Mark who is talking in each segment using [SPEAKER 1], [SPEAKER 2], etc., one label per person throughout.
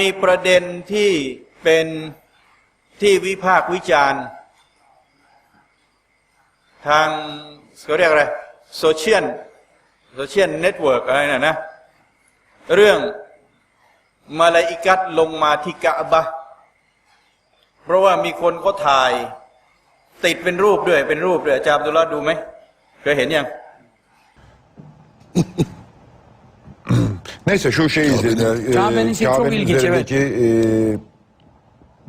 [SPEAKER 1] มีประเด็นที่เป็นที่วิพากษ์วิจารณ์ ทางเขาเรียกอะไรโซเชียลโซเชียลเน็ตเวิร์กอะไรน่ะนะ เรื่องมาลาอิกัตลงมาที่กะบะ เพราะว่ามีคนเขาถ่าย ติดเป็นรูปด้วย เป็นรูปด้วยอาจารย์อับดุลลาดูไหมเคยเห็นยัง
[SPEAKER 2] Neyse şu şey
[SPEAKER 3] Kabe'nin-
[SPEAKER 2] izleyin. Ee,
[SPEAKER 4] Kabe'nin şey çok
[SPEAKER 2] Kabe'nin
[SPEAKER 4] ilginç, evet.
[SPEAKER 2] üzerindeki e,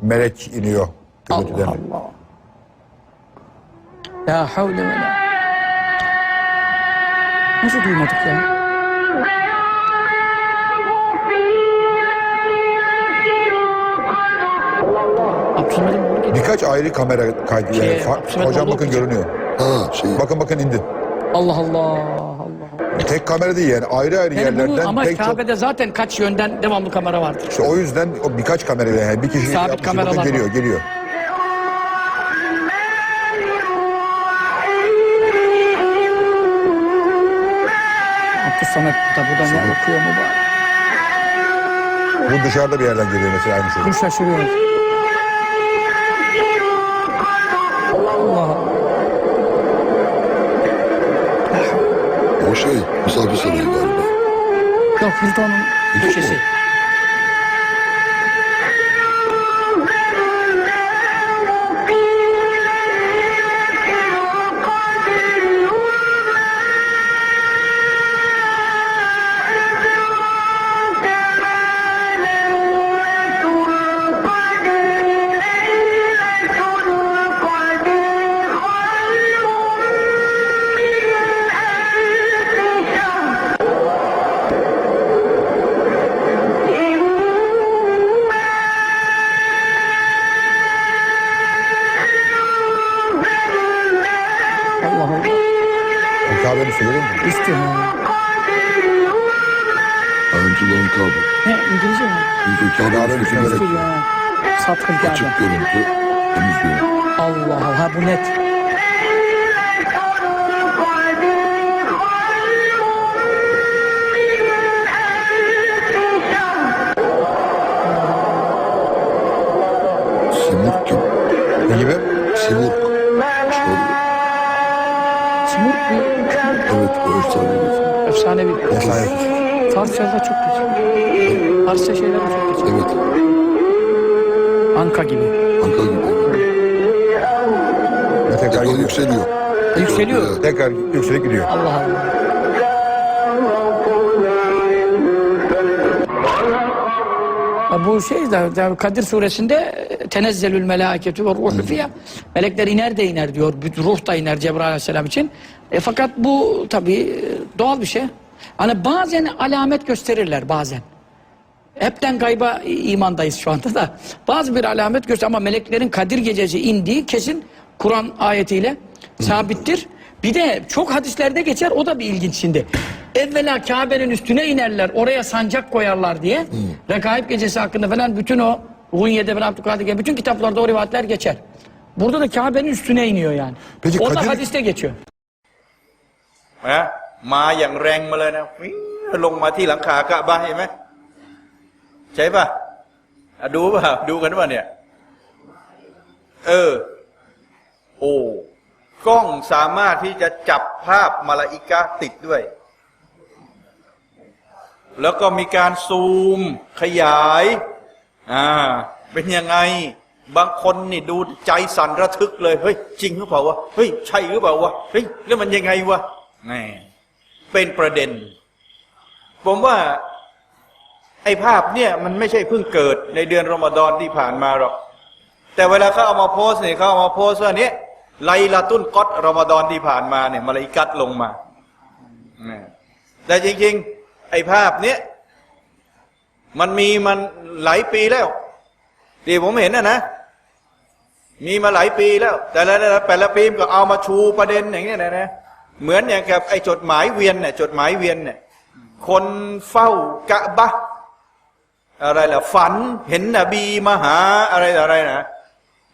[SPEAKER 2] melek iniyor.
[SPEAKER 4] Allah. Allah. La havle ve la. Nasıl duymadık ya? Abdülhamid'in.
[SPEAKER 2] Birkaç ayrı kamera kaydı. Yani.
[SPEAKER 4] Şey,
[SPEAKER 2] Fa- hocam bakın görünüyor.
[SPEAKER 3] Ha şey.
[SPEAKER 2] Bakın bakın indi.
[SPEAKER 4] Allah Allah.
[SPEAKER 2] Tek kamera değil yani ayrı ayrı
[SPEAKER 4] Yani
[SPEAKER 2] yerlerden
[SPEAKER 4] bunu ama
[SPEAKER 2] pek çok.
[SPEAKER 4] Kabe'de zaten kaç yönden devamlı kamera vardır.
[SPEAKER 2] İşte o yüzden o birkaç kamera yani bir kişi
[SPEAKER 4] Sabit
[SPEAKER 2] yapmış, bakın
[SPEAKER 4] kameralar
[SPEAKER 2] geliyor
[SPEAKER 4] var.
[SPEAKER 2] geliyor.
[SPEAKER 4] Abdülsamet da buradan ne okuyor mu bari?
[SPEAKER 2] Bu dışarıda bir yerden geliyor mesela aynı şey.
[SPEAKER 4] Bu Yok Hilton'un köşesi. Anka gibi.
[SPEAKER 3] Anka gibi.
[SPEAKER 2] Ve tekrar
[SPEAKER 3] Tekrar
[SPEAKER 2] gidiyor.
[SPEAKER 3] yükseliyor.
[SPEAKER 4] Yükseliyor.
[SPEAKER 2] Tekrar yükselip gidiyor.
[SPEAKER 4] Allah Allah. Bu şey de de Kadir suresinde tenezzelül melâketu ve ruhu fiyâ. Melekler iner de iner diyor. Bir Ruh da iner Cebrail aleyhisselam için. E fakat bu tabii e, doğal bir şey. Hani bazen alamet gösterirler bazen. Hepten gayba imandayız şu anda da. Bazı bir alamet göster ama meleklerin Kadir gecesi indiği kesin Kur'an ayetiyle sabittir. Bir de çok hadislerde geçer o da bir ilginç şimdi. Evvela Kabe'nin üstüne inerler oraya sancak koyarlar diye. Rekaip gecesi hakkında falan bütün o Hunye'de ben Abdülkadir gibi bütün kitaplarda o rivayetler geçer. Burada da Kabe'nin üstüne iniyor yani.
[SPEAKER 2] Peki
[SPEAKER 4] o da
[SPEAKER 2] Kadir-
[SPEAKER 4] hadiste geçiyor.
[SPEAKER 1] นะมาอย่างแรงมาเลยนะวิ่งลงมาที่หลังคากะบะห์เห็นไหม ใช่ป่ะอะดูป่ะดูกันป่ะเนี่ย เออ โอ้กล้องสามารถที่จะจับภาพมาลาอิกะติดด้วย แล้วก็มีการซูมขยาย อ่า เป็นยังไง บางคนนี่ดูใจสั่นระทึกเลย เฮ้ย จริงหรือเปล่าวะ เฮ้ย ใช่หรือเปล่าวะ เฮ้ย แล้วมันยังไงวะแน่เป็นประเด็น ผมว่า ไอ้ภาพเนี่ยมันไม่ใช่เพิ่งเกิดในเดือนรอมฎอนที่ผ่านมาหรอก แต่เวลาเขาเอามาโพสเนี่ยเขาเอามาโพสว่าเนี้ยไลลาตุนกอตรอมฎอนที่ผ่านมาเนี่ยมาลาอิกัดลงมาแต่จริงๆ ไอ้ภาพเนี้ยมันมีมันหลายปีแล้วที่ผมเห็นนะนะ มีมาหลายปีแล้ว แต่ละแต่ละแต่ละปีก็เอามาชูประเด็นอย่างเนี้ยนะนะเหมือนอย่างกับไอ้จดหมายเวียนเนี่ยจดหมายเวียนเนี่ยคนเฝ้ากะบะ อะไรล่ะฝันเห็นนบีมาหาอะไรอะไรนะ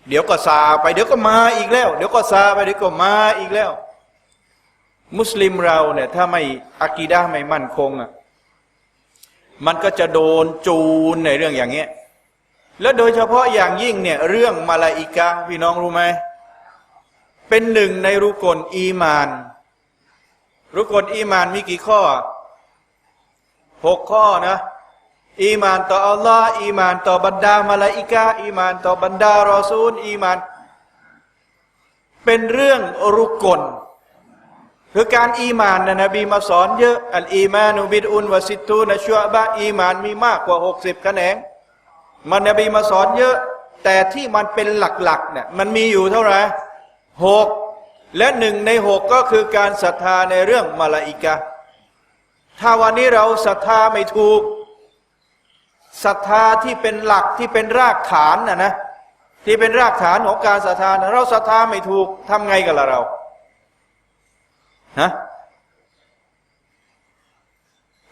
[SPEAKER 1] เดี๋ยวก็ซาไปเดี๋ยวก็มาอีกแล้ว เดี๋ยวก็ซาไปเดี๋ยวก็มาอีกแล้ว มุสลิมเราเนี่ย ถ้าไม่อากีดะห์ไม่มั่นคงอะมันก็จะโดนจูนในเรื่องอย่างเงี้ยแล้วโดยเฉพาะอย่างยิ่งเนี่ย เรื่องมาลาอิกะห์พี่น้องรู้ไหมเป็นหนึ่งในรุกลอีมาน รุกลอีมานมีกี่ข้อหกข้อนะ อีมานต่ออัลลอฮ์อีมานต่อบรรดามาลาอิกะอีมานต่อบรรดารอซูล อีมาน เป็นเรื่องรุกลคือการอีมานนะนบีมาสอนเยอะอัลอีมานุบิดอุนวสิตูนะชัวบะอีมานมีมากกว่าหกสิบแขนง มันนบีมาสอนเยอะ แต่ที่มันเป็นหลักๆเนี่ยมันมีอยู่เท่าไหร่หกและหนึ่งในหกก็คือการศรัทธาในเรื่องมาลาอิกะถ้าวันนี้เราศรัทธาไม่ถูก ศรัทธาที่เป็นหลักที่เป็นรากฐานนะนะที่เป็นรากฐานของการศรัทธาเราศรัทธาไม่ถูกทำไงกันล่ะเราฮะ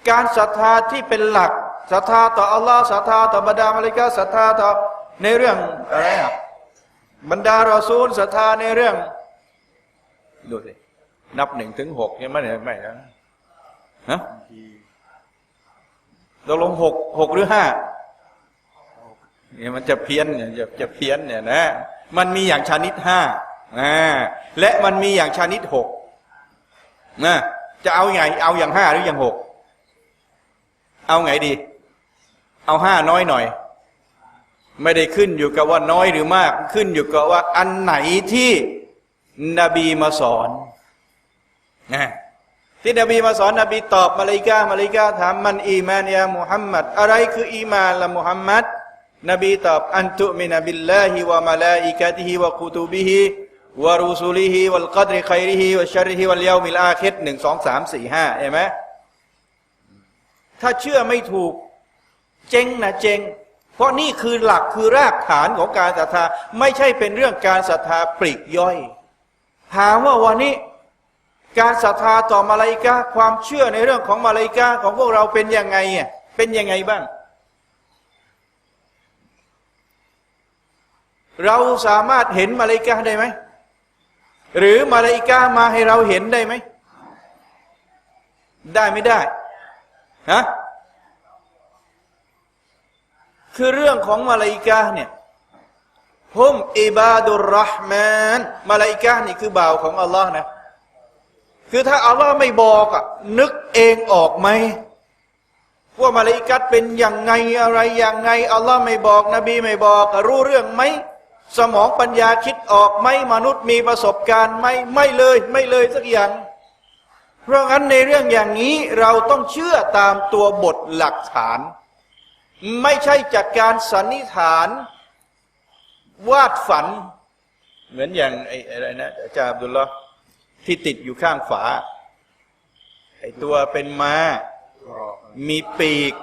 [SPEAKER 1] การศรัทธาที่เป็นหลักศรัทธาต่ออัลลอฮ์ศรัทธาต่อบรรดามาลิกาศรัทธาต่อในเรื่องอะไรอะบบรรดารอซูลศรัทธาในเรื่องดูสินับหนึ่งถึงหกยังไม่เนี่ยไม่นะฮะ ตกลงหกหกหรือห้าเนี่ยมันจะเพี้ยนเนี่ยจะจะเพี้ยนเนี่ยนะ มันมีอย่างชนิดห้าอ่าและมันมีอย่างชนิดหกนะจะเอาไงเอาอย่างห้าหรืออย่างหกเอาไงดี เอาห้าน้อยหน่อย ไม่ได้ขึ้นอยู่กับว่าน้อยหรือมาก ขึ้นอยู่กับว่าอันไหนที่นบีมาสอนนะ ที่นบีมาสอนนบีตอบมาลายกามาลายกาถามมันอีมานยามุฮัมมัดอะไรคืออีมานละมุฮัมมัดนบีตอบอันตุมินบิลลาฮิวะมาลาอิกะติฮิวะกุตุบิฮิวะรุสุลิฮิวัลกัดริขัยริฮิวะชัรริฮิวัลยามิลอาคิรหนึ่งสองสามสี่ห้าเห็นไหมถ้าเชื่อไม่ถูกเจ๊งนะเจ๊งเพราะนี่คือหลักคือรากฐานของการศรัทธา ไม่ใช่เป็นเรื่องการศรัทธาปลีกย่อย ถามว่าวันนี้ การศรัทธาต่อมาลาอิกาความเชื่อในเรื่องของมาลาอิกาของพวกเราเป็นยังไงอะเป็นยังไงบ้าง เราสามารถเห็นมาลาอิกาได้ไหมหรือมาลาอิกามาให้เราเห็นได้ไหมได้ไม่ได้ฮะคือเรื่องของมาลาอิกาเนี่ยฮุมอิบาดุรรห์มานมาลาอิกานี่คือบ่าวของอัลลอฮ์นะ คือถ้าอัลลอฮ์ไม่บอกอะนึกเองออกไหมว่ามาลาอิกัดเป็นอย่างไงอะไรอย่างไงอัลลอฮ์ไม่บอก นบีไม่บอกรู้เรื่องไหมสมองปัญญาคิดออกไหมมนุษย์มีประสบการณ์ไหมไม่เลย ไม่เลยสักอย่าง เพราะงั้นในเรื่องอย่างนี้เราต้องเชื่อตามตัวบทหลักฐาน ไม่ใช่จากการสันนิษฐาน วาดฝัน เหมือนอย่างไอ้อะไรนะอาจารย์อับดุลลอฮ์ ที่ติดอยู่ข้างฝา ไอตัวเป็นม้า มีปีก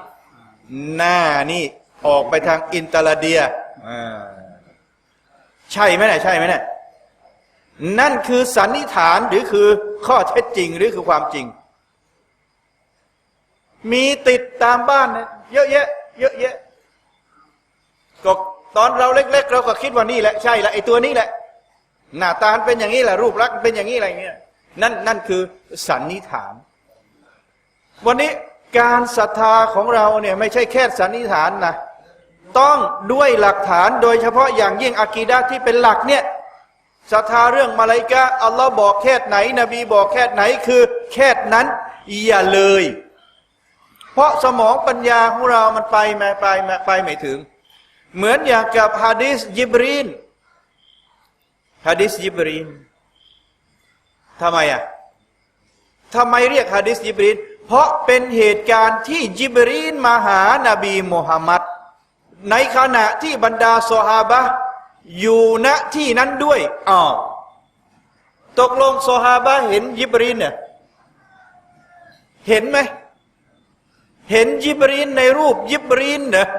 [SPEAKER 1] หน้านี่ออกไปทางอินเตอร์เดียใช่ไหมเนี่ยใช่ไหมเนี่ยนั่นคือสันนิษฐานหรือคือข้อเท็จจริงหรือคือความจริง มีติดตามบ้านนะเยอะแยะ เยอะแยะก็ตอนเราเล็ก ๆ เราก็คิดว่านี่แหละใช่ละไอตัวนี้แหละ หน้าตาเป็นอย่างนี้แหละรูปลักษณ์เป็นอย่างนี้อะไรเงี้ยนั่นนั่นคือสันนิษฐาน วันนี้การศรัทธาของเราเนี่ยไม่ใช่แค่สันนิษฐานนะต้องด้วยหลักฐานโดยเฉพาะอย่างยิ่งอากีดะที่เป็นหลักเนี่ยศรัทธาเรื่องมาลายกะอัลลอฮ์บอกแค่ไหน นบีบอกแค่ไหนคือแค่นั้นอย่าเลย เพราะสมองปัญญาของเรามันไปมาไปมาไปไม่ถึง เหมือนอย่างกับฮะดิษยิบรีน ฮะดิษยิบรีนทำไมอะทำไมเรียกฮะดิษยิบรีนเพราะเป็นเหตุการณ์ที่ยิบรีนมาหานาบีมุฮัมมัดในขณะที่บรรดาซฮาบะอยู่ณที่นั้นด้วยอ๋อตกลงซฮาบะเห็นยิบรีนเนี่ยเห็นไหมเห็นยิบรีนในรูปยิบรีนเนอะ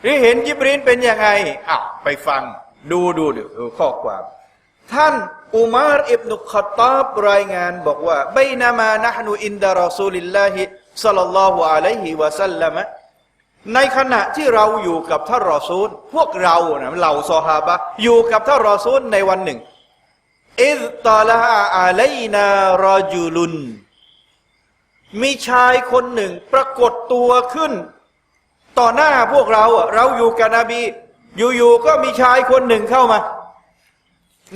[SPEAKER 1] หรือเห็นยิบรีนเป็นยังไงอ้าวไปฟัง ดูดูเดี๋ยวข้อความท่านอุมารอิบนุขตาบรายงานบอกว่าบนามานะฮนูอินดารอซูลิลลาฮิสัลลัลลอฮุอะลัยฮิวะสัลลัมะในขณะที่เราอยู่กับท่านรอซูล พวกเรานะเหล่าซอฮาบะอยู่กับท่านรอซูลในวันหนึ่งอิซตาลาอะลัยนารอจุลุน มีชายคนหนึ่งปรากฏตัวขึ้น ต่อหน้าพวกเราเราอยู่กับนบี อยู่ๆก็มีชายคนหนึ่งเข้ามา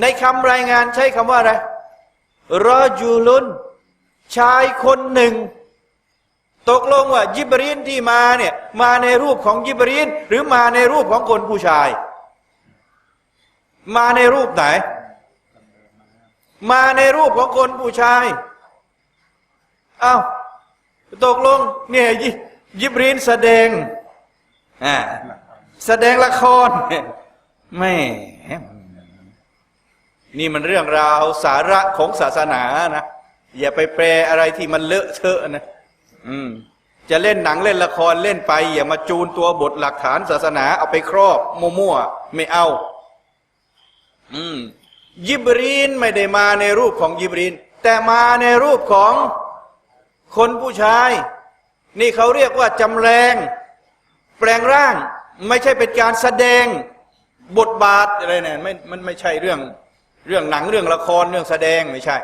[SPEAKER 1] ในคำรายงานใช้คำว่าอะไรรอจูลุน ชายคนหนึ่ง ตกลงว่ายิบรีนที่มาเนี่ย มาในรูปของยิบรีน หรือมาในรูปของคนผู้ชาย มาในรูปไหน มาในรูปของคนผู้ชายอ้าวตกลงเนี่ยยิยิบรีนแสดงอ่า แสดงละครแม่นี่มันเรื่องราวสาระของศาสนานะ อย่าไปแปลอะไรที่มันเลอะเทอะนะ อืม จะเล่นหนังเล่นละครเล่นไป อย่ามาจูนตัวบทหลักฐานศาสนาเอาไปครอบมั่วๆไม่เอา อืม ยิบรีนไม่ได้มาในรูปของยิบรีน แต่มาในรูปของคนผู้ชาย นี่เขาเรียกว่าจำแรง แปลงร่าง ไม่ใช่เป็นการแสดงบทบาทอะไรเนี่ยไม่มันไม่ใช่เรื่องเรื่องหนังเรื่องละครเรื่องแสดงไม่ใช่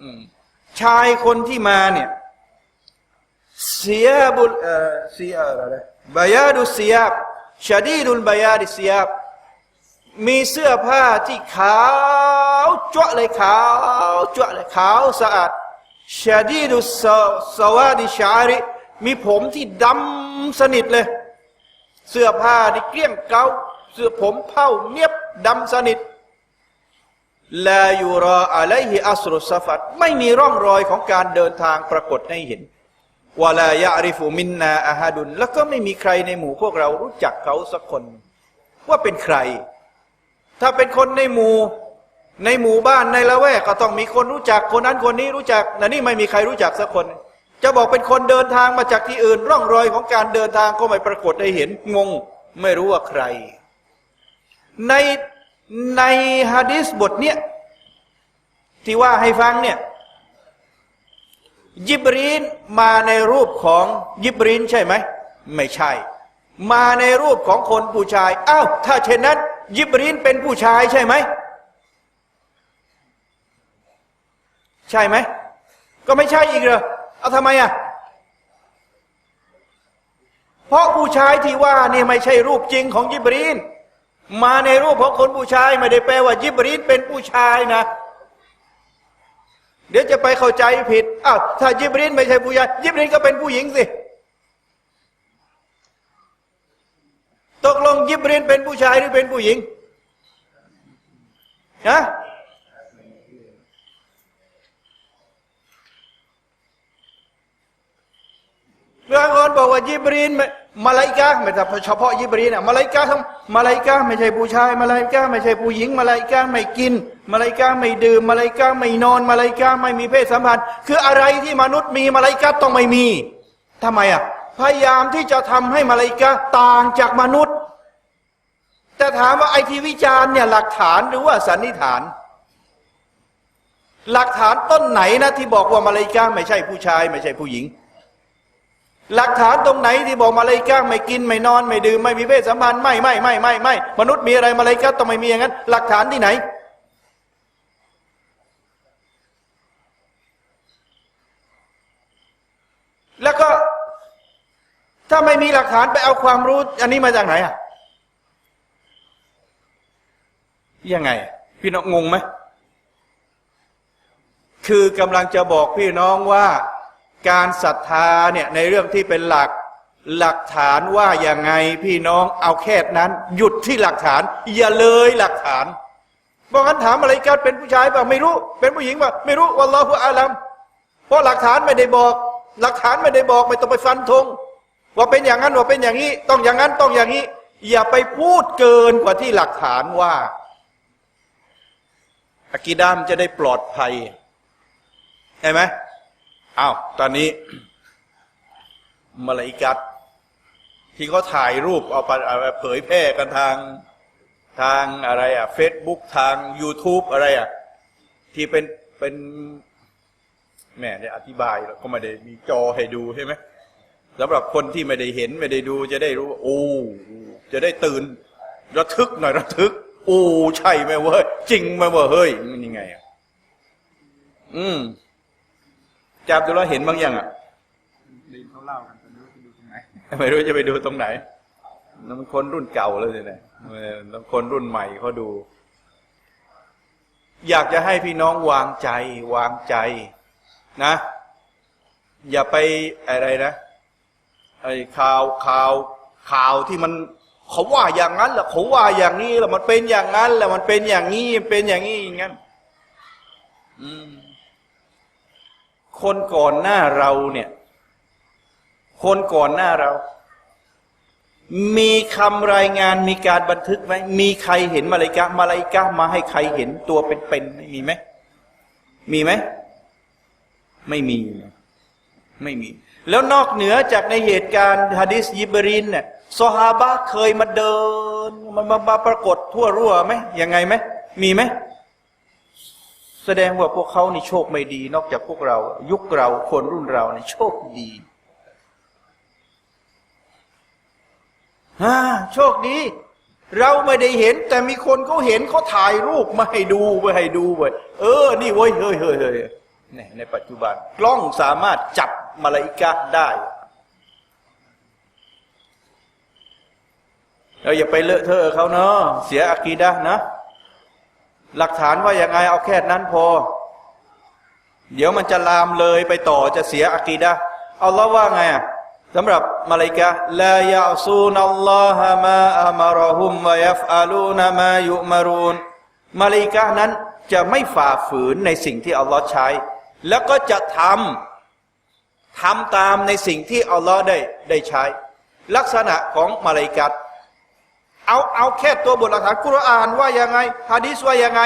[SPEAKER 1] อืชายคนที่มาเนี่ยเสียบุลเอ่อเสียอะไรบายาดุเสียบชาดีดุลบายาดิเสียบมีเสื้อผ้าที่ขาวจ้วเลยขาวจ้วเลยขาวสะอาดชาดีดุสสวาดิชาริ มีผมที่ดำสนิทเลย เสื้อผ้าที่เกลี้ยงเกลาเสื้อผมเผ้าเนียบดำสนิทลายูรออะไลฮิอัสรุสฟัดไม่มีร่องรอยของการเดินทางปรากฏให้เห็นวะลายะริฟุมินนาอาฮาดุนแล้วก็ไม่มีใครในหมู่พวกเรารู้จักเขาสักคน ว่าเป็นใคร ถ้าเป็นคนในหมู่ในหมู่บ้านในละแวกก็ต้องมีคนรู้จักคนนั้นคนนี้รู้จักแต่นี่ไม่มีใครรู้จักสักคน จะบอกเป็นคนเดินทางมาจากที่อื่น ร่องรอยของการเดินทางก็ไม่ปรากฏให้เห็นงง ไม่รู้ว่าใคร ในในฮะดิษบทเนี้ยที่ว่าให้ฟังเนี่ยยิบรีนมาในรูปของยิบรีนใช่ไหมไม่ใช่ มาในรูปของคนผู้ชายอ้าวถ้าเช่นนั้น ยิบรีนเป็นผู้ชายใช่ไหมใช่ไหมก็ไม่ใช่อีกเหรอ เอาทำไมอะเพราะผู้ชายที่ว่านี่ไม่ใช่รูปจริงของยิบรีน มาในรูปของคนผู้ชายไม่ได้แปลว่ายิบรีนเป็นผู้ชายนะ เดี๋ยวจะไปเข้าใจผิดอ้าวถ้ายิบรีนไม่ใช่ผู้ชายยิบรีนก็เป็นผู้หญิงสิตกลงยิบรีนเป็นผู้ชายหรือเป็นผู้หญิงฮะ บางคนบอกว่ายิบรีนมาลาอิกาไม่ใช่เฉพาะยิบรีนอะมาลาอิกาทั้งมาลาอิกาไม่ใช่ผู้ชายมาลาอิกาไม่ใช่ผู้หญิงมาลาอิกาไม่กิน มาลาอิกาไม่ดื่ม มาลาอิกาไม่นอน มาลาอิกาไม่มีเพศสัมพันธ์ คืออะไรที่มนุษย์มีมาลาอิกาต้องไม่มีทำไมอะพยายามที่จะทำให้มาลาอิกาต่างจากมนุษย์ แต่ถามว่าไอทีวิจารณ์เนี่ยหลักฐานหรือว่าสันนิษฐาน หลักฐานต้นไหนนะที่บอกว่ามาลาอิกาไม่ใช่ผู้ชาย ไม่ใช่ผู้หญิง หลักฐานตรงไหนที่บอกมาเลาอิกาไม่กินไม่นอนไม่ดื่มไม่มีเพศสัมพันธ์ไม่ไม่ไม่ไม่ไม่มนุษย์มีอะไรมาเลาอิกาต้องไม่มีอย่างนั้น หลักฐานที่ไหน แล้วก็ถ้าไม่มีหลักฐานไปเอาความรู้ อันนี้มาจากไหนอะยังไง พี่น้องงงไหมคือกำลังจะบอกพี่น้องว่า การศรัทธาเนี่ยในเรื่องที่เป็นหลักหลักฐานว่าอย่างไงพี่น้องเอาแค่นั้น หยุดที่หลักฐาน อย่าเลยหลักฐานบอกงั้นถามอะไรกันเป็นผู้ชายเปล่าไม่รู้ เป็นผู้หญิงเปล่าไม่รู้วัลลอฮุอาลัมเพราะหลักฐานไม่ได้บอก หลักฐานไม่ได้บอกไม่ต้องไปฟันธงว่าเป็นอย่างนั้นว่าเป็นอย่างนี้ ต้องอย่างนั้นต้องอย่างนี้ อย่าไปพูดเกินกว่าที่หลักฐานว่าอากีดามจะได้ปลอดภัยเห็นไหม อ้าวตอนนี้มาลาอิกัดที่เขาถ่ายรูปเอาไปเผยแพร่กันทางทางอะไรอะเฟซบุ๊กทาง YouTube อะไรอะที่เป็นเป็นแหม่ได้อธิบายแล้วก็ไม่ได้มีจอให้ดูใช่ไหมสำหรับคนที่ไม่ได้เห็นไม่ได้ดู จะได้รู้ว่าโอ้จะได้ตื่นระทึกหน่อยระทึกโอ้ใช่ไหมเว้ยจริงไหมเว้ยเฮ้ยมันยังไงอะอืม จาบดูแลวเห็นบางอย่างอะ
[SPEAKER 5] เล่ากันแต่ไม่รู้จะดูตรงไหน
[SPEAKER 1] ไม่รู้จะไปดูตรงไหนน้ำคนรุ่นเก่าเลยเนี่ยเออน้ำคนรุ่นใหม่เขาดู อยากจะให้พี่น้องวางใจ วางใจ นะ อย่าไปอะไรนะไอ้ข่าวข่าวข่าวที่มันเขาว่าอย่างนั้นแหละเขาว่าอย่างนี้แหละมันเป็นอย่างนั้นแหละมันเป็นอย่างนี้มันเป็นอย่างนี้อย่างนั้นอืม คนก่อนหน้าเราเนี่ย คนก่อนหน้าเรา มีคำรายงานมีการบันทึกไหมมีใครเห็นมาลายกามาลายกามาให้ใครเห็นตัวเป็นๆไหมมีไหมมีไหมไม่มีไม่มี แล้วนอกเหนือจากในเหตุการณ์ฮะดิษยิบรินเนี่ยซอฮาบะเคยมาเดินมามามาปรากฏทั่วรั่วไหมยังไงไหมมีไหม แสดงว่าพวกเขานี่โชคไม่ดี นอกจากพวกเรา ยุคเราคนรุ่นเรานี่โชคดีฮ่าโชคดี เราไม่ได้เห็น แต่มีคนเขาเห็นเขาถ่ายรูปมาให้ดูมาให้ดูเว้เออ นี่เว้ยเฮ้ยเฮ้ยเฮ้ยเนี่ยในปัจจุบัน กล้องสามารถจับมาลาอิกะได้เราอย่าไปเลอะเทอะเขาเนาะเสียอากีดะนะ หลักฐานว่าอยังไงเอาแค่นั้นพอ เดี๋ยวมันจะลามเลยไปต่อจะเสียอากีดะห์อัลลอฮ์ว่าไงอะสำหรับมาลาอิกะลายะซูนัลลอฮะมาอัมรหุมวยัฟอาลูนมายุมารูนมาลาอิกะนั้นจะไม่ฝ่าฝืนในสิ่งที่อัลลอฮ์ใช้ แล้วก็จะทำทำตามในสิ่งที่อัลลอฮ์ได้ได้ใช้ ลักษณะของมาลาอิกะ เอาเอาแค่ตัวบทหลักฐานกุรอานว่ายังไงฮะดีษว่ายังไง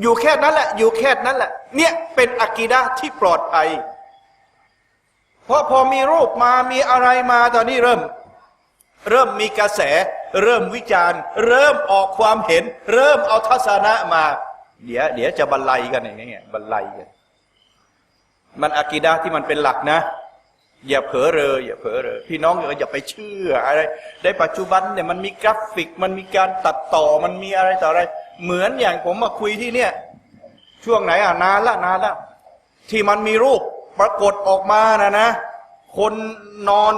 [SPEAKER 1] อยู่แค่นั้นแหละ อยู่แค่นั้นแหละ เนี่ยเป็นอากีดะที่ปลอดภัย เพราะพอมีรูปมามีอะไรมาตอนนี้เริ่ม เริ่มมีกระแส เริ่มวิจารณ์ เริ่มออกความเห็น เริ่มเอาทัศนะมา เดี๋ยวเดี๋ยวจะบรรลัยกันอย่างเงี้ยบรรลัยกันมันอากีดะที่มันเป็นหลักนะ อย่าเผลอเรออย่าเผลอเรอพี่น้องอย่าไปเชื่ออะไรในปัจจุบันเนี่ยมันมีกราฟิก มันมีการตัดต่อมันมีอะไรต่ออะไร เหมือนอย่างผมมาคุยที่เนี่ย ช่วงไหนอะนานละนานละที่มันมีรูปปรากฏออกมานะนะ คนนอน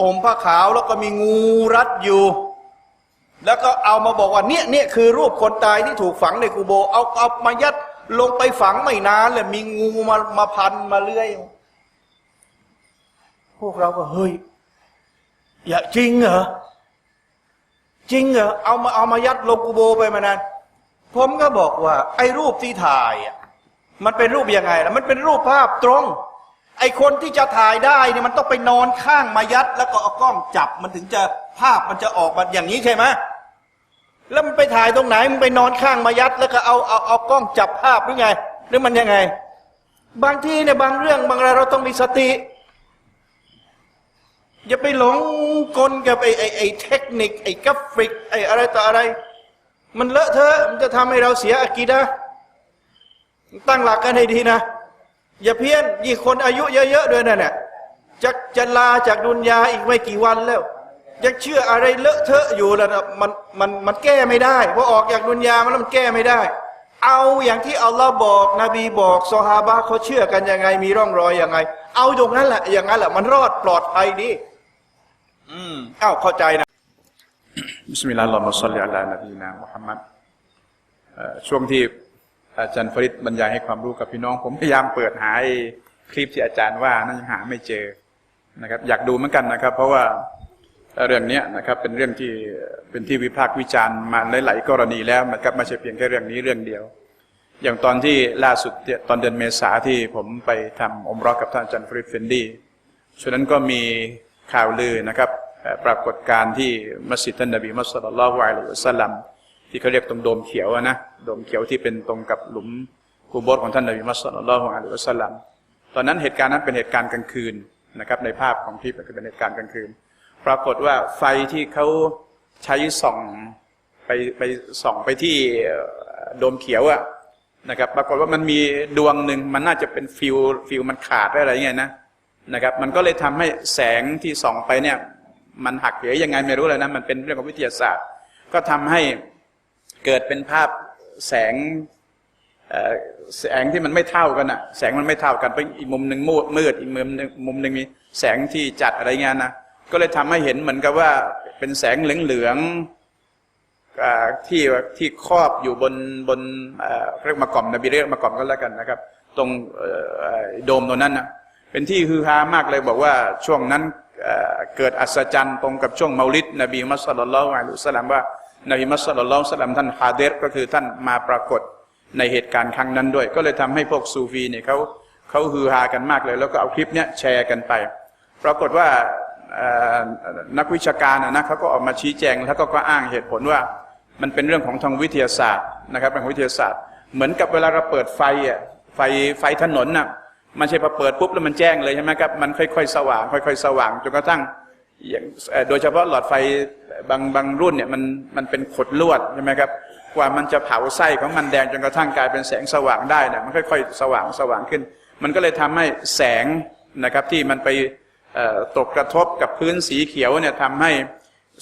[SPEAKER 1] ห่มผ้าขาวแล้วก็มีงูรัดอยู่ แล้วก็เอามาบอกว่าเนี่ยเนี่ยคือรูปคนตายที่ถูกฝังในกูโบ เอาเอามายัดลงไปฝังไม่นานเลยมีงูมามาพันมาเลื้อย พวกเราก็เฮ้ยอย่าจริงเหรอจริงเหรอเอามาเอามายัดลงกูโบไปมานานผมก็บอกว่า ไอ้รูปที่ถ่ายอะมันเป็นรูปยังไงล่ะมันเป็นรูปภาพตรง ไอ้คนที่จะถ่ายได้เนี่ยมันต้องไปนอนข้างมายัด แล้วก็เอากล้องจับมันถึงจะภาพมันจะออกมาอย่างนี้ใช่ไหมแล้วมันไปถ่ายตรงไหนมันไปนอนข้างมายัด แล้วก็เอาเอาเอากล้องจับภาพหรือไงหรือมันยังไง บางทีเนี่ยบางเรื่องบางรายเราต้องมีสติ อย่าไปหลงกลกับไอ้ไอ้ไอ้เทคนิคไอ้กราฟิกไอ้อะไรต่ออะไร มันเลอะเทอะมันจะทำให้เราเสียอากีดะตั้งหลักกันให้ดีนะ อย่าเพี้ยนยิ่คนอายุเยอะๆด้วยนั่นแหละจะจะลาจากดุนยาอีกไม่กี่วันแล้ว ยังเชื่ออะไรเลอะเทอะอยู่แล้วนะมันมันมันแก้ไม่ได้พอออกจากดุนยามันแล้วมันแก้ไม่ได้ เอาอย่างที่อัลลอฮ์บอกนบีบอกซอฮาบะเขาเชื่อกันยังไงมีร่องรอยยังไง เอาตรงนั้นแหละอย่างนั้นแหละมันรอดปลอดภัยดี อืมอ้าวเข้าใจนะ
[SPEAKER 5] บิสมิลลาฮิรเราะห์มาศ็อลลิอะลานบีนามุฮัมมัดช่วงที่อาจารย์ฟริดบรรยายให้ความรู้กับพี่น้อง ผมพยายามเปิดหาคลิปที่อาจารย์ว่านั่นยังหาไม่เจอนะครับ อยากดูเหมือนกันนะครับ เพราะว่าเรื่องนี้นะครับเป็นเรื่องที่เป็นที่วิพากษ์วิจารณ์มาหลาย ๆ กรณีแล้วนะครับไม่ใช่เพียงแค่เรื่องนี้เรื่องเดียว อย่างตอนที่ล่าสุดตอนเดือนเมษาที่ผมไปทำอมเรอกับท่านอาจารย์ฟริดเฟนดีช่วงนั้นก็มี ข่าวลือนะครับปรากฏการณ์ที่มัสยิดท่านนบีมุสลิมละวะลัยฮิวะสัลลัมที่เขาเรียกตรงโดมเขียวนะโดมเขียวที่เป็นตรงกับหลุมกูโบสของท่านนบีมุสลิมละวะลัยฮิวะสัลลัมตอนนั้นเหตุการณ์นั้นเป็นเหตุการณ์กลางคืนนะครับ ในภาพของคลิปก็เป็นเหตุการณ์กลางคืน ปรากฏว่าไฟที่เขาใช้ส่องไปไปส่องไปที่โดมเขียวอะนะครับ ปรากฏว่ามันมีดวงหนึ่งมันน่าจะเป็นฟิวฟิวมันขาดหรืออะไรเงี้ยนะ นะครับ มันก็เลยทำให้แสงที่ส่องไปเนี่ย มันหักเหยังไงไม่รู้เลยนะมันเป็นเรื่องของวิทยาศาสตร์ ก็ทำให้เกิดเป็นภาพแสงแสงที่มันไม่เท่ากันอะแสงมันไม่เท่ากันไปอีกมุมหนึ่งมืดมืดอีกมุมหนึ่งมุมหนึ่งมีแสงที่จัดอะไรเงี้ยนะก็เลยทำให้เห็นเหมือนกับว่าเป็นแสงเหลืองๆที่ที่ครอบอยู่บนบนเรียกมากล่อมนะบีเรียกมากล่อมก็แล้วกันนะครับ ตรงโดมตรงนั้นนะ เป็นที่ฮือฮามากเลยบอกว่าช่วงนั้นเกิดอัศจรรย์ตรงกับช่วงเมาลิดนบีมัสลลัลลอฮุอะลัยฮิสลลัมว่านบีมัสลลัลลอฮุสลลัมท่านฮาเดรก็คือท่านมาปรากฏในเหตุการณ์ครั้งนั้นด้วย ก็เลยทำให้พวกซูฟีเนี่ยเขาเขาฮือฮากันมากเลย แล้วก็เอาคลิปเนี้ยแชร์กันไป ปรากฏว่านักวิชาการนะนะเขาก็ออกมาชี้แจงแล้วก็ก็อ้างเหตุผลว่ามันเป็นเรื่องของทางวิทยาศาสตร์นะครับทางวิทยาศาสตร์ เหมือนกับเวลาเราเปิดไฟอะไฟไฟถนนน่ะ มันใช่พอเปิดปุ๊บแล้วมันแจ้งเลยใช่ไหมครับมันค่อย ๆ สว่าง ค่อย ๆ สว่างจนกระทั่งอย่างโดยเฉพาะหลอดไฟบางบางรุ่นเนี่ยมันมันเป็นขดลวดใช่ไหมครับกว่ามันจะเผาไส้ของมันแดงจนกระทั่งกลายเป็นแสงสว่างได้เนี่ยมันค่อย ๆ สว่างสว่างขึ้น มันก็เลยทำให้แสงนะครับที่มันไปตกกระทบกับพื้นสีเขียวเนี่ยทำให้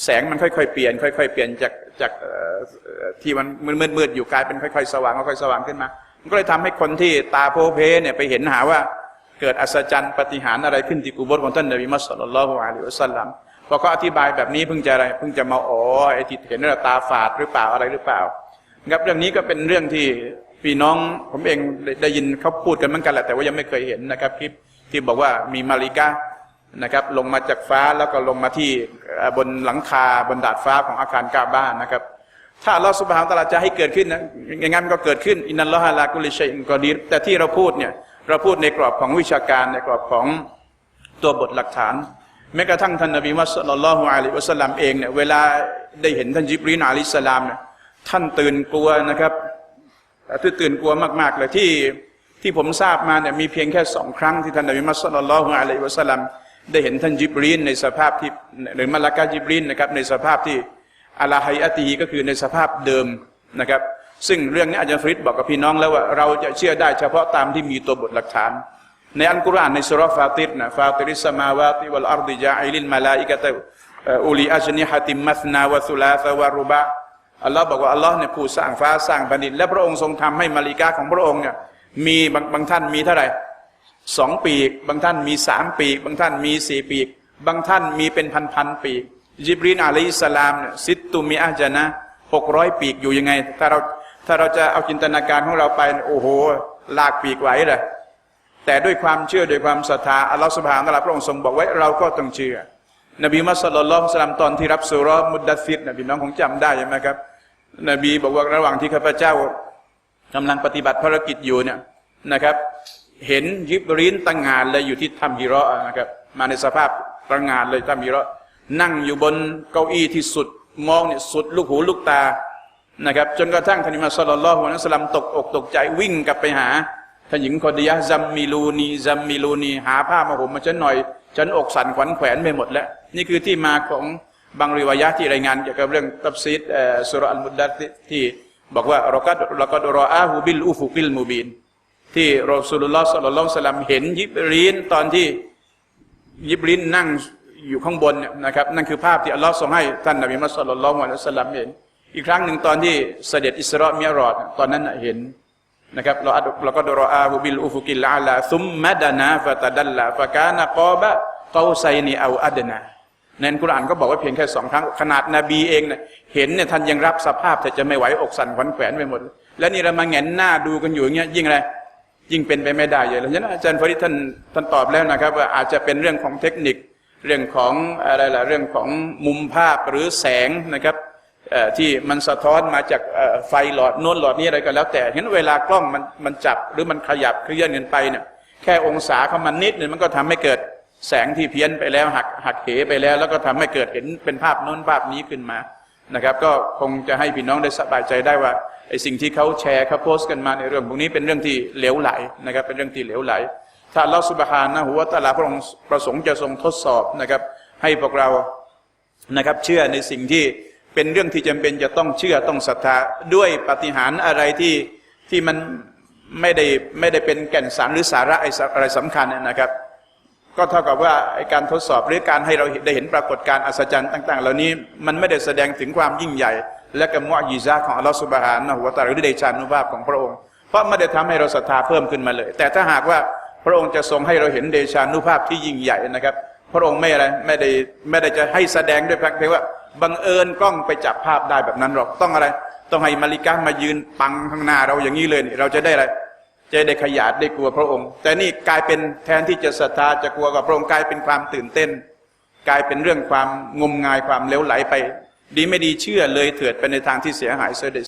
[SPEAKER 5] แสงมันค่อยๆเปลี่ยน ค่อย ๆ เปลี่ยนจากจากที่มันมืดๆอยู่กลายเป็นค่อย ๆ สว่างค่อยๆสว่างขึ้นมา ก็เลยทำให้คนที่ตาโพเพเนี่ยไปเห็นหาว่าเกิดอัศจรรย์ปฏิหารอะไรขึ้นที่กุโบสของท่านนบีมุฮัมมัดสุลลัลลอฮุอะลัยฮิวะสัลลัมพอเขาอธิบายแบบนี้เพิ่งจะอะไรเพิ่งจะมาอ๋อไอ้ที่เห็นว่าตาฝาดหรือเปล่าอะไรหรือเปล่าครับเรื่องนี้ก็เป็นเรื่องที่พี่น้องผมเองได้ยินเขาพูดกันเหมือนกันแหละแต่ว่ายังไม่เคยเห็นนะครับคลิปที่บอกว่ามีมาลิกานะครับ ลงมาจากฟ้าแล้วก็ลงมาที่บนหลังคาบนดาดฟ้าของอาคารกาบ้านนะครับ ถ้าอัลลอฮฺสุบฮานตะอาลาจะให้เกิดขึ้นนะอย่างนั้นก็เกิดขึ้นอินนัลลอฮะลากุลิชัยอินกอดีรแต่ที่เราพูดเนี่ยเราพูดในกรอบของวิชาการในกรอบของตัวบทหลักฐาน แม้กระทั่งท่านนบีมุฮัมมัดสุลลัลลอฮุอะลัยฮิวะสัลลัมเองเนี่ยเวลาได้เห็นท่านจิบรีนอะลัยฮิสลามเนี่ยท่านตื่นกลัวนะครับที่ตื่นกลัวมากๆเลยที่ที่ผมทราบมาเนี่ยมีเพียงแค่สองครั้งที่ท่านนบีมุฮัมมัดศ็อลลัลลอฮุอะลัยฮิวะสัลลัมได้เห็นท่านจิบรีนในสภาพที่หรือมาลากาจิบรีนนะครับในสภาพที่ อาลาฮัยอะตีก็คือในสภาพเดิมนะครับ ซึ่งเรื่องนี้อาจารย์ฟริดบอกกับพี่น้องแล้วว่าเราจะเชื่อได้เฉพาะตามที่มีตัวบทหลักฐาน ในอัลกุรอานในสุรฟาติรนะฟาติริสมาวาติวัลอาร์ดิจาอิลินมาลาอิกะตอุลีอัจนิฮะติมัสนาวะสุลาฟะวะรุบะอัลลอฮ์บอกว่าอัลลอฮ์เนี่ยผู้สร้างฟ้าสร้างแผ่นดิน และพระองค์ทรงทำให้มาลิกาของพระองค์เนี่ยมีบางบางท่านมีเท่าไหร่สองปีก บางท่านมีสามปีก บางท่านมีสี่ปีก บางท่านมีเป็นพันพันปีก จิบรีนอะลัยสลามเนี่ยซิตตุมีอาจานะหกร้อยปีกอยู่ยังไง ถ้าเราถ้าเราจะเอาจินตนาการของเราไปโอ้โห ลากปีกไหวเลยแต่ด้วยความเชื่อด้วยความศรัทธาอัลลอฮ์สุบฮานะฮูวะตะลาพระองค์ทรงบอกไว้เราก็ต้องเชื่อ นบีมุฮัมมัดศ็อลลัลลอฮุอะลัยฮิวะซัลลัมตอนที่รับสุรมุดดัสซิรนบีน้องคงจำได้ใช่ไหมครับ นบีบอกว่าระหว่างที่ข้าพเจ้ากำลังปฏิบัติภารกิจอยู่เนี่ยนะครับ เห็นยิบรีนตั้งงานเลยอยู่ที่ถ้ำฮิราะห์นะครับ มาในสภาพตั้งงานเลยถ้ำฮิราะห์ นั่งอยู่บนเก้าอี้ที่สุด มองเนี่ยสุดลูกหูลูกตานะครับ จนกระทั่งท่านอิมามศ็อลลัลลอฮุอะลัยฮิวะซัลลัมตกอกตกใจวิ่งกลับไปหาท่านหญิงคอดียะห์ซัมมิลูนีซัมมิลูนีหาผ้ามาห่มมาฉันหน่อย ฉันอกสั่นขวัญแขวนไปหมดแล้ว นี่คือที่มาของบางริวายะที่รายงานเกี่ยวกับเรื่องตับซีดสุรอัลมุดดัตที่บอกว่าเราก็เราก็รออาหูบิลอุฟุกิลมูบินที่รอสูลุลลอฮ์สัลลัลลอฮุอะลัยฮิวะสัลลัมเห็นยิบรีนตอนที่ยิบรีนนั่ง อยู่ข้างบนเนี่ยนะครับนั่นคือภาพที่อัลลอฮ์ทรงให้ท่านนบีมุฮัสลลัลลอฮุอะลัยฮิวะสัลลัมเห็น อีกครั้งหนึ่งตอนที่เสด็จอิสราเมิรอดตอนนั้นเห็นนะครับเราเราก็ดรออาบุบิลอุฟุกิลอาลาซุมมะดานาฟะตะดัลลาฟะกานะกอบะเกาไซนีเอาอัดนาในอัลกุรอานก็บอกว่าเพียงแค่สองครั้งขนาดนบีเองเนี่ยเห็นเนี่ยท่านยังรับสภาพแต่จะไม่ไหวอกสั่นขวัญแขวนไปหมด และนี่เรามาแงนหน้าดูกันอยู่อย่างเงี้ยยิ่งอะไรยิ่งเป็นไปไม่ได้เยอะเลยฉะนั้นอาจารย์ฟริท่านท่านตอบแล้วนะครับ ว่าอาจจะเป็นเรื่องของเทคนิค เรื่องของอะไรล่ะเรื่องของมุมภาพหรือแสงนะครับที่มันสะท้อนมาจากไฟหลอดโน้นหลอดนี้อะไรก็แล้ว แต่เห็นเวลากล้องมันมันจับหรือมันขยับเคลื่อนเงินไปเนี่ยแค่องศาเขามันนิดนึงมันก็ทำให้เกิดแสงที่เพี้ยนไปแล้วหักหักเหไปแล้ว แล้วก็ทำให้เกิดเห็นเป็นภาพโน้นภาพนี้ขึ้นมานะครับ ก็คงจะให้พี่น้องได้สบายใจได้ว่าไอ้สิ่งที่เขาแชร์เขาโพสต์กันมาในเรื่องพวกนี้เป็นเรื่องที่เหลวไหลนะครับเป็นเรื่องที่เหลวไหล ถ้าเราสุบฮานะหัวตะอาลาพระองค์ประสงค์จะทรงทดสอบนะครับ ให้พวกเรานะครับ เชื่อในสิ่งที่เป็นเรื่องที่จำเป็นจะต้องเชื่อต้องศรัทธาด้วยปฏิหารอะไรที่ที่มันไม่ได้ไม่ได้เป็นแก่นสารหรือสาระอะไรสำคัญนะครับ ก็เท่ากับว่าการทดสอบหรือการให้เราได้เห็นปรากฏการณ์อัศจรรย์ต่าง ๆ เหล่านี้มันไม่ได้แสดงถึงความยิ่งใหญ่ และกมุอญิซาของอัลลอฮฺสุบฮานะฮูวตะอาลาหรือเดชานุภาพของพระองค์เพราะไม่ได้ทำให้เราศรัทธาเพิ่มขึ้นมาเลย แต่ถ้าหากว่า พระองค์จะทรงให้เราเห็นเดชานุภาพที่ยิ่งใหญ่นะครับ พระองค์ไม่อะไรไม่ได้ไม่ได้จะให้แสดงด้วยเพียงว่าบังเอิญกล้องไปจับภาพได้แบบนั้นหรอกต้องอะไร ต้องให้มาริกามายืนปังข้างหน้าเราอย่างนี้เลยเราจะได้อะไรจะได้ขยาดได้กลัวพระองค์ แต่นี่กลายเป็นแทนที่จะศรัทธาจะกลัวกับพระองค์กลายเป็นความตื่นเต้น กลายเป็นเรื่องความงมงายความเลวไหลไป ดีไม่ดีเชื่อเลยเถิดไปในทางที่เสียหายเสีย